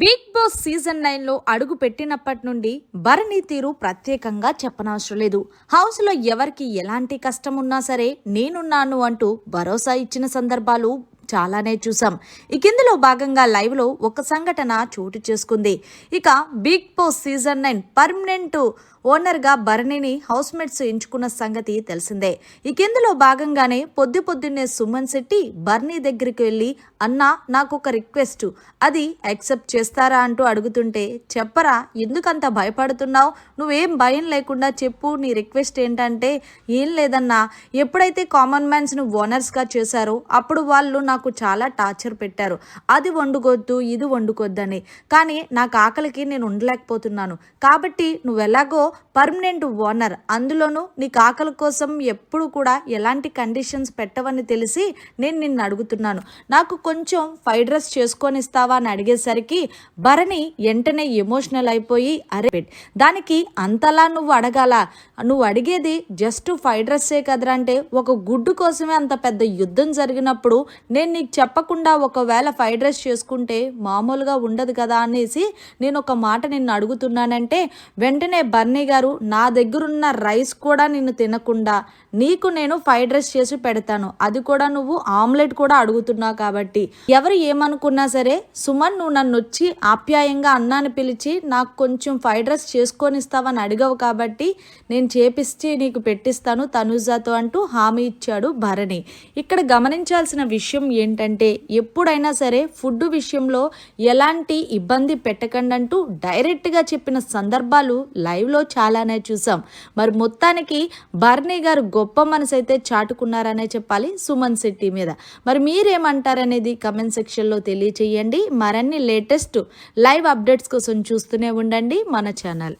Big Boss season నైన్లో అడుగు పెట్టినప్పటి నుండి భరణి తీరు ప్రత్యేకంగా చెప్పనవసరం లేదు. హౌస్లో ఎవరికి ఎలాంటి కష్టం ఉన్నా సరే నేనున్నాను అంటూ భరోసా ఇచ్చిన సందర్భాలు చాలానే చూసాం ఇక ఇందులో భాగంగా లైవ్లో ఒక సంఘటన చోటు చేసుకుంది. ఇక Bigg Boss season nine permanent ఓనర్గా భరణిని హౌస్మేట్స్ ఎంచుకున్న సంగతి తెలిసిందే. ఇక ఇందులో భాగంగానే పొద్దు పొద్దున్నే సుమన్ శెట్టి బర్నీ దగ్గరికి వెళ్ళి అన్నా నాకు ఒక రిక్వెస్ట్. అది యాక్సెప్ట్ చేస్తారా? అంటూ అడుగుతుంటే చెప్పరా ఎందుకంత భయపడుతున్నావు? నువ్వేం భయం లేకుండా చెప్పు నీ రిక్వెస్ట్ ఏంటంటే ఏం లేదన్నా. ఎప్పుడైతే కామన్ మ్యాన్స్ను ఓనర్స్గా చేశారో అప్పుడు వాళ్ళు నాకు నాకు చాలా టార్చర్ పెట్టారు. అది వండుకోవద్దు ఇది వండుకోవద్దని కానీ నాకు ఆకలికి నేను ఉండలేకపోతున్నాను. కాబట్టి నువ్వు ఎలాగో పర్మనెంట్ ఓనర్. అందులోనూ నీకు ఆకలి కోసం ఎప్పుడు కూడా ఎలాంటి కండిషన్స్ పెట్టవని తెలిసి నేను నిన్ను అడుగుతున్నాను. నాకు కొంచెం ఫ్రైడ్ రైస్ చేసుకొని ఇస్తావా అని అడిగేసరికి భరణి వెంటనే ఎమోషనల్ అయిపోయి అరే దానికి అంతలా నువ్వు అడగాల? నువ్వు అడిగేది జస్ట్ ఫ్రైడ్ రైసే కదరా అంటే ఒక గుడ్డు కోసమే అంత పెద్ద యుద్ధం జరిగినప్పుడు నేను నేను నీకు చెప్పకుండా ఒకవేళ ఫ్రైడ్ రైస్ చేసుకుంటే మామూలుగా ఉండదు కదా అనేసి నేను ఒక మాట నిన్ను అడుగుతున్నానంటే వెంటనే బర్నీ గారు నా దగ్గరున్న రైస్ కూడా నిన్ను తినకుండా నీకు నేను ఫ్రైడ్ రైస్ చేసి పెడతాను. అది కూడా నువ్వు ఆమ్లెట్ కూడా అడుగుతున్నావు కాబట్టి. ఎవరు ఏమనుకున్నా సరే సుమన్ నువ్వు నన్ను వచ్చి ఆప్యాయంగా అన్నాన్ని పిలిచి నాకు కొంచెం ఫ్రైడ్ రైస్ చేసుకొని ఇస్తావని అడిగావు కాబట్టి నేను చేపిస్తే నీకు పెట్టిస్తాను తనుజాతో అంటూ హామీ ఇచ్చాడు భరణి. ఇక్కడ గమనించాల్సిన విషయం ఏంటంటే ఎప్పుడైనా సరే ఫుడ్ విషయంలో ఎలాంటి ఇబ్బంది పెట్టకండి అంటూ డైరెక్ట్గా చెప్పిన సందర్భాలు లైవ్లో చాలానే చూసాం. మరి మొత్తానికి బర్నీ గారు గొప్ప మనసు అయితే చాటుకున్నారనే చెప్పాలి సుమన్ శెట్టి మీద. మరి మీరేమంటారనేది కమెంట్ సెక్షన్లో తెలియచేయండి. మరన్ని లేటెస్ట్ లైవ్ అప్డేట్స్ కోసం చూస్తూనే ఉండండి మన ఛానల్.